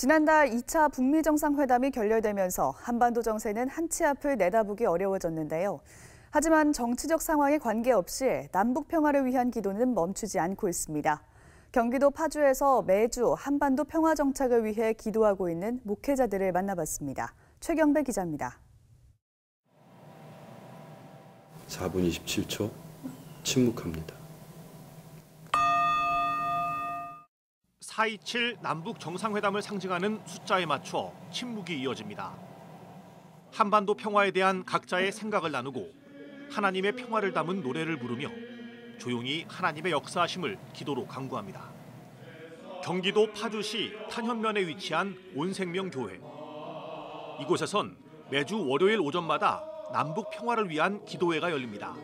지난달 2차 북미 정상회담이 결렬되면서 한반도 정세는 한치 앞을 내다보기 어려워졌는데요. 하지만 정치적 상황에 관계없이 남북 평화를 위한 기도는 멈추지 않고 있습니다. 경기도 파주에서 매주 한반도 평화 정착을 위해 기도하고 있는 목회자들을 만나봤습니다. 최경배 기자입니다. 4분 27초 침묵합니다. 4.27 남북 정상회담을 상징하는 숫자에 맞춰 침묵이 이어집니다. 한반도 평화에 대한 각자의 생각을 나누고 하나님의 평화를 담은 노래를 부르며 조용히 하나님의 역사하심을 기도로 강구합니다. 경기도 파주시 탄현면에 위치한 온생명교회. 이곳에선 매주 월요일 오전마다 남북 평화를 위한 기도회가 열립니다.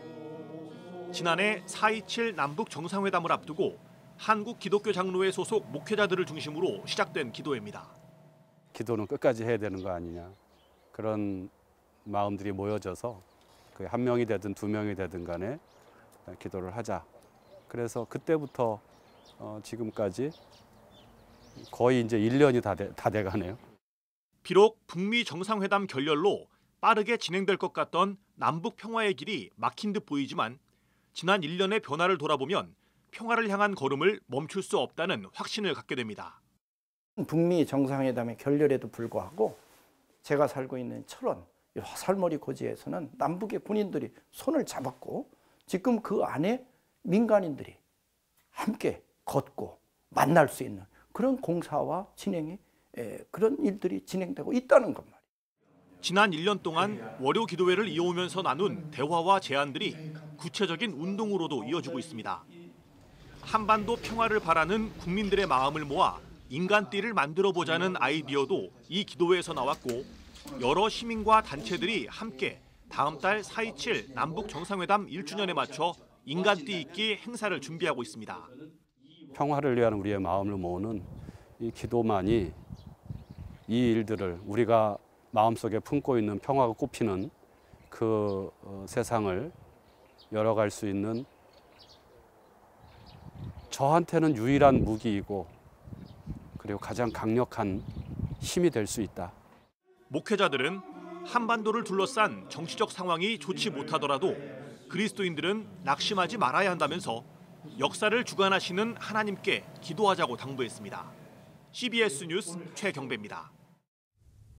지난해 4.27 남북 정상회담을 앞두고 한국 기독교 장로회 소속 목회자들을 중심으로 시작된 기도회입니다. 기도는 끝까지 해야 되는 거 아니냐 그런 마음들이 모여져서 그 한 명이 되든 두 명이 되든 간에 기도를 하자. 그래서 그때부터 어 지금까지 거의 이제 1년이 다, 돼, 다 돼가네요. 비록 북미 정상회담 결렬로 빠르게 진행될 것 같던 남북 평화의 길이 막힌 듯 보이지만 지난 1년의 변화를 돌아보면 평화를 향한 걸음을 멈출 수 없다는 확신을 갖게 됩니다. 북미 정상회담의 결렬에도 불구하고 제가 살고 있는 철원 화살머리 고지에서는 남북의 군인들이 손을 잡았고 지금 그 안에 민간인들이 함께 걷고 만날 수 있는 그런 공사와 진행이 그런 일들이 진행되고 있다는 것만. 지난 1년 동안 월요 기도회를 이어오면서 나눈 대화와 제안들이 구체적인 운동으로도 이어지고 있습니다. 한반도 평화를 바라는 국민들의 마음을 모아 인간띠를 만들어 보자는 아이디어도 이 기도회에서 나왔고 여러 시민과 단체들이 함께 다음 달 4.27 남북 정상회담 1주년에 맞춰 인간띠 있기 행사를 준비하고 있습니다. 평화를 위한 우리의 마음을 모으는 이 기도만이 이 일들을 우리가 마음속에 품고 있는 평화가 꽃피는 그 어, 세상을 열어갈 수 있는 저한테는 유일한 무기이고 그리고 가장 강력한 힘이 될 수 있다. 목회자들은 한반도를 둘러싼 정치적 상황이 좋지 못하더라도 그리스도인들은 낙심하지 말아야 한다면서 역사를 주관하시는 하나님께 기도하자고 당부했습니다. CBS 뉴스 최경배입니다.